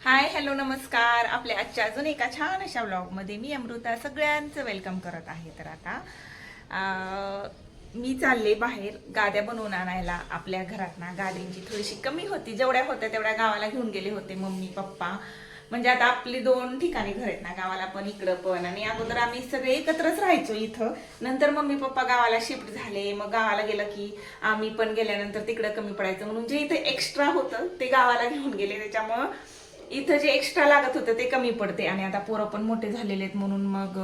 Hi hello नमस्कार. आपल्या आजच्या अजून एका छान अशा ब्लॉगमध्ये मी अमृता सगळ्यांचं वेलकम करत आहे. तर आता मी चालले बाहेर गाद्या बनवून आणायला आपल्या घरात ना गाद्यांची थोडीशी कमी होती. जेवढ्या होत्या तेवढ्या गावाला घेऊन गेले होते मम्मी पप्पा. म्हणजे आता आपली दोन ठिकाणी घर आहेत ना गावाला पण इकडं पण. आणि अगोदर आम्ही सगळे एकत्रच राहायचो इथं. नंतर मम्मी पप्पा गावाला शिफ्ट झाले. मग गावाला गेलं की आम्ही पण गेल्यानंतर तिकडं कमी पडायचं. म्हणून जे इथं एक्स्ट्रा होतं ते गावाला घेऊन गेले. त्याच्यामुळं इथं जे एक्स्ट्रा लागत होतं ते कमी पडते आणि आता पोरं पण मोठे झालेले आहेत म्हणून मग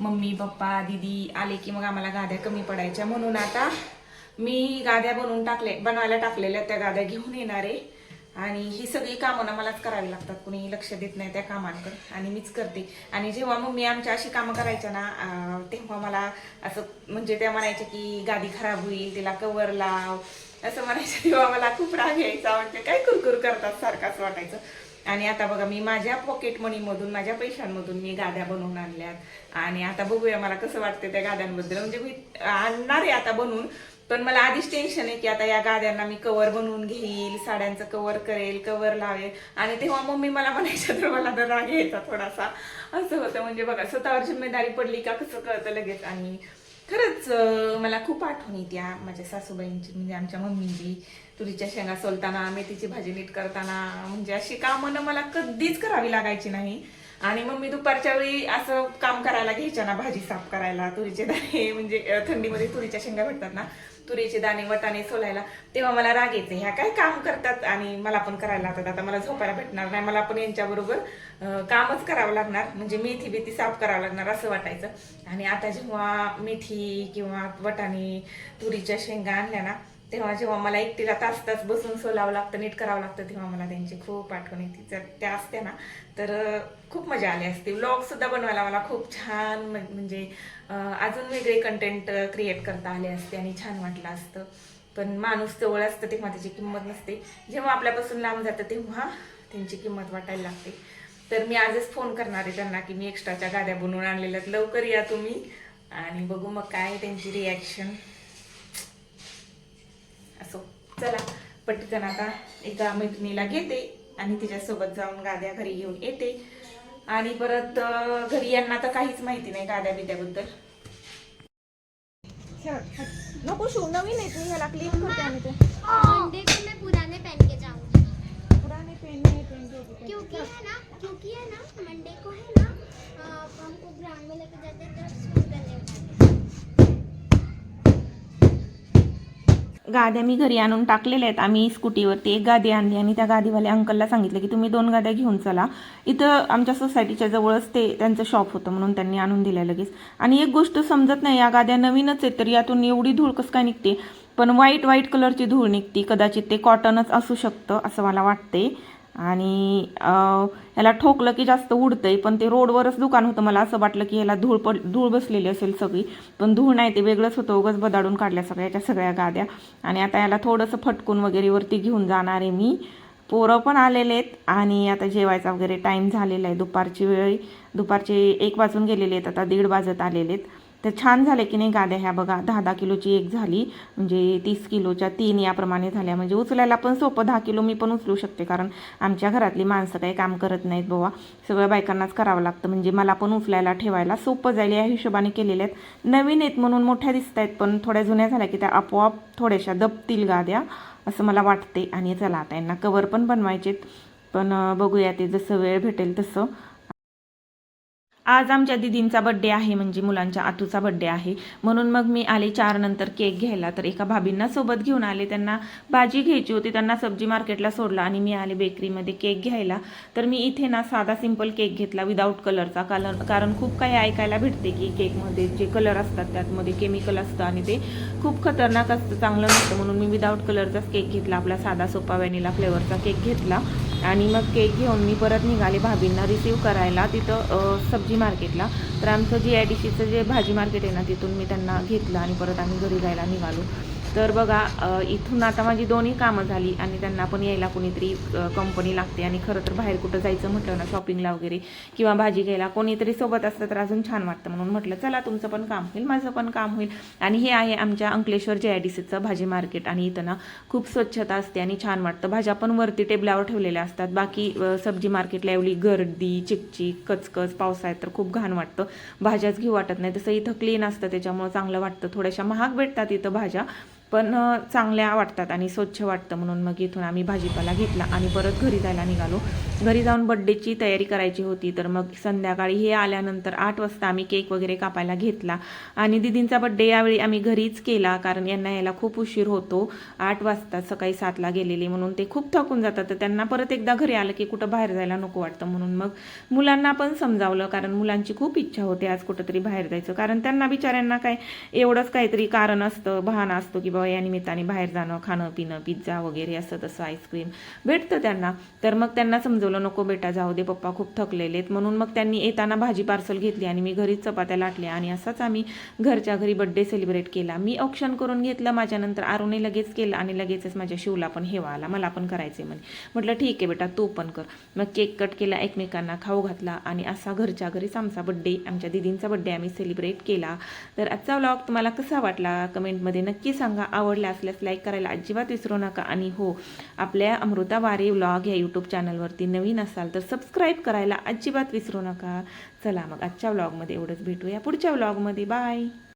मम्मी पप्पा दिदी आले की मग आम्हाला गाद्या कमी पडायच्या. म्हणून आता मी गाद्या बनवून टाकले बनवायला टाकलेल्या त्या गाद्या घेऊन येणार आहे. आणि ही सगळी कामं ना मलाच करावी लागतात. कुणीही लक्ष देत नाही त्या कामांकडे. आणि मीच करते. आणि जेव्हा मम्मी आमच्या अशी कामं करायच्या ना तेव्हा मला असं म्हणजे त्या म्हणायच्या की गादी खराब होईल तिला कवर लाव. असं म्हणायचं तेव्हा मला खूप राग यायचा. म्हणजे काय कुरकुर करतात सारखं असं वाटायचं. आणि आता बघा मी माझ्या पॉकेट मनीमधून माझ्या पैशांमधून मी गाद्या बनवून आणल्यात. आणि आता बघूया मला कसं वाटतं त्या गाद्यांबद्दल. म्हणजे मी आणणार आहे आता बनवून पण मला आधीच टेन्शन आहे की आता या गाद्यांना मी कवर बनवून घेईल साड्यांचं कवर करेल कवर लावेल. आणि तेव्हा मम्मी मला म्हणायच्या तर मला तर राग यायचा थोडासा. असं होतं. म्हणजे बघा स्वतःवर जिम्मेदारी पडली का कसं कळतं लगेच. आणि खरंच मला खूप आठवण येते माझ्या सासूबाईंची म्हणजे आमच्या मम्मीची. तुरीच्या शेंगा सोलताना मेथीची भाजी नीट करताना म्हणजे अशी कामं ना मला कधीच करावी लागायची नाही. आणि मग मी दुपारच्या वेळी असं काम करायला घ्यायच्या ना भाजी साफ करायला तुरीचे दाणे म्हणजे थंडीमध्ये तुरीच्या शेंगा भेटतात ना तुरीचे दाणे वटाणे सोलायला तेव्हा मला राग येते ह्या काय काम करतात? आणि मला पण करायला लागतात. आता मला झोपायला भेटणार नाही मला पण यांच्याबरोबर कामच करावं लागणार म्हणजे मेथी बेथी साफ करावं लागणार असं वाटायचं. आणि आता जेव्हा मेथी किंवा वटाणे तुरीच्या शेंगा आणल्या ना तेव्हा जेव्हा मला एकटीला तास तास बसून सोलावं लागतं नीट करावं लागतं तेव्हा मला त्यांची खूप आठवण येते. जर त्या असत्या ना तर खूप मजा आली असती. व्लॉग सुद्धा बनवायला मला खूप छान म्हणजे अजून वेगळे कंटेंट क्रिएट करता आले असते आणि छान वाटलं असतं. पण माणूस जवळ असतं तेव्हा त्याची किंमत नसते. जेव्हा आपल्यापासून लांब जातं तेव्हा त्यांची किंमत वाटायला लागते. तर मी आजच फोन करणार आहे त्यांना की मी एक्स्ट्राच्या गाद्या बनवून आणलेल्या आहेत. लवकर या तुम्ही आणि बघू मग काय त्यांची रिॲक्शन असो. चला पटकन आता एका मैत्रिणीला घेते आणि तिच्यासोबत जाऊन गाद्या घरी घेऊन येते. आणि परत घरी यांना तर काहीच माहिती नाही गाद्या बिद्याबद्दल. नको शू नवीन आहे तुम्ही ह्याला क्लिक करते आणि ते. को मैं पुराने पहन के जाऊंगी. पुराने क्योंकि है ना क्योंकि है ना मंडे को है ना हमको ग्राउंड में लेके जाते हैं तो स्कूल करने उठाते गाद्या मी घरी आणून टाकलेल्या आहेत. आम्ही स्कूटीवरती एक गादी आणली आणि त्या गादीवाल्या अंकलला सांगितलं की तुम्ही दोन गाद्या घेऊन चला. इथं आमच्या सोसायटीच्या जवळच ते त्यांचं शॉप होतं म्हणून त्यांनी आणून दिल्या लगेच. आणि एक गोष्ट समजत नाही या गाद्या नवीनच आहेत तर यातून एवढी धूळ कसं काय निघते? पण व्हाईट व्हाईट कलरची धूळ निघते. कदाचित ते कॉटनच असू शकतं असं मला वाटते आणि ह्याला ठोकलं की जास्त उडतंय पण ते रोडवरच दुकान होतं. मला असं वाटलं की ह्याला धूळ पड धूळ बसलेली असेल सगळी. पण धूळ नाही ते वेगळंच होतं. उगंच बदाडून काढल्या सगळ्याच्या सगळ्या गाद्या. आणि आता याला थोडंसं फटकून वगैरे वरती घेऊन जाणार आहे मी. पोरं पण आलेले आहेत आणि आता जेवायचा वगैरे टाईम झालेला आहे. दुपारची वेळ दुपारचे एक वाजून गेलेले आहेत. आता दीड वाजत आलेले आहेत. तर छान झाले की नाही गाद्या ह्या बघा. दहा दहा किलोची एक झाली. म्हणजे तीस किलोच्या तीन याप्रमाणे झाल्या. म्हणजे उचलायला पण सोपं दहा किलो मी पण उचलू शकते. कारण आमच्या घरातली माणसं काही काम करत नाहीत बाबा सगळं बायकांनाच करावं लागतं. म्हणजे मला पण उचलायला ठेवायला सोपं जाईल या हिशोबाने केलेल्या आहेत. नवीन आहेत म्हणून मोठ्या दिसत आहेत. पण थोड्या जुन्या झाल्या की त्या आपोआप थोड्याशा दबतील गाद्या असं मला वाटते. आणि चला आता यांना कवर पण बनवायचेत. पण बघूया ते जसं वेळ भेटेल तसं. आज आमच्या दिदींचा बड्डे आहे म्हणजे मुलांच्या आतूचा बड्डे आहे. म्हणून मग मी आले चार नंतर केक घ्यायला. तर एका भाभींना सोबत घेऊन आले. त्यांना भाजी घ्यायची होती त्यांना सब्जी मार्केटला सोडला आणि मी आले बेकरीमध्ये केक घ्यायला. तर मी इथे ना साधा सिंपल केक घेतला विदाऊट कलरचा कलर कारण खूप काही ऐकायला भेटते की केकमध्ये जे कलर असतात त्यातमध्ये केमिकल असतं आणि ते खूप खतरनाक असतं चांगलं नसतं. म्हणून मी विदाऊट कलरचाच केक घेतला. आपला साधा सोपा व्हॅनिला फ्लेवरचा केक घेतला. आणि मग केक घेऊन मी परत निघाले भाभींना रिसीव करायला तिथं सब्जी मार्केटला तर आमचं जी आय डी सीचं जे भाजी मार्केट आहे ना तिथून मी त्यांना घेतलं आणि परत आम्ही घरी जायला निघालो. तर बघा इथून आता माझी दोन्ही कामं झाली आणि त्यांना पण यायला कोणीतरी कंपनी लागते आणि खरं तर बाहेर कुठं जायचं म्हटलं ना शॉपिंगला वगैरे किंवा भाजी घ्यायला कोणीतरी सोबत असतं तर अजून छान वाटतं. म्हणून म्हटलं चला तुमचं पण काम होईल माझं पण काम होईल. आणि हे आहे आमच्या अंकलेश्वर जे आय डी सीचं भाजी मार्केट आणि इथं ना खूप स्वच्छता असते आणि छान वाटतं. भाज्या पण वरती टेबलावर ठेवलेल्या असतात. बाकी सब्जी मार्केटला एवढी गर्दी चिकचिक कचकच पावसाळ्यात तर खूप घाण वाटतं. भाज्याच घेऊ वाटत नाही. तसं इथं क्लीन असतं त्याच्यामुळं चांगलं वाटतं. थोड्याशा महाग भेटतात इथं भाज्या पण चांगल्या वाटतात आणि स्वच्छ वाटतं म्हणून मग इथून आम्ही भाजीपाला घेतला आणि परत घरी जायला निघालो. घरी जाऊन बड्डेची तयारी करायची होती तर मग संध्याकाळी हे आल्यानंतर आठ वाजता आम्ही केक वगैरे कापायला घेतला. आणि दिदींचा बड्डे यावेळी आम्ही घरीच केला कारण यांना यायला खूप उशीर होतो. आठ वाजता सकाळी सातला गेलेले म्हणून ते खूप थकून जातात. तर त्यांना परत एकदा घरी आलं की कुठं बाहेर जायला नको वाटतं म्हणून मग मुलांना पण समजावलं कारण मुलांची खूप इच्छा होते आज कुठंतरी बाहेर जायचं. कारण त्यांना बिचाऱ्यांना काय एवढंच काहीतरी कारण असतं बहाणा असतो की बाबा या निमित्ताने बाहेर जाणं खाणं पिणं पिझ्झा वगैरे असं तसं आईस्क्रीम भेटतं त्यांना. तर मग त्यांना समजवलं नको बेटा जाऊ दे पप्पा खूप थकलेले आहेत म्हणून मग त्यांनी येताना भाजी पार्सल घेतली आणि मी घरीच चपात्या लाटल्या आणि असाच आम्ही घरच्या घरी बड्डे सेलिब्रेट केला. मी ऑप्शन करून घेतलं माझ्यानंतर आरुने लगेच केलं आणि लगेचच माझ्या शिवला पण हेवा आला मला पण करायचे म्हणे. म्हटलं ठीक आहे बेटा तू पण कर. मग केक कट केला एकमेकांना खाऊ घातला आणि असा घरच्या घरीच आमचा बड्डे आमच्या दिदींचा बड्डे आम्ही सेलिब्रेट केला. तर आजचा व्लॉग तुम्हाला कसा वाटला? कमेंटमध्ये नक्की सांगा. आवडला असल्यास लाईक करायला अजिबात विसरू नका. आणि हो आपल्या अमृता वारे व्लॉग या यूट्यूब चॅनलवरती नवीन असाल तर सबस्क्राईब करायला अजिबात विसरू नका. चला मग आजच्या व्लॉगमध्ये एवढंच भेटूया. पुढच्या व्लॉगमध्ये बाय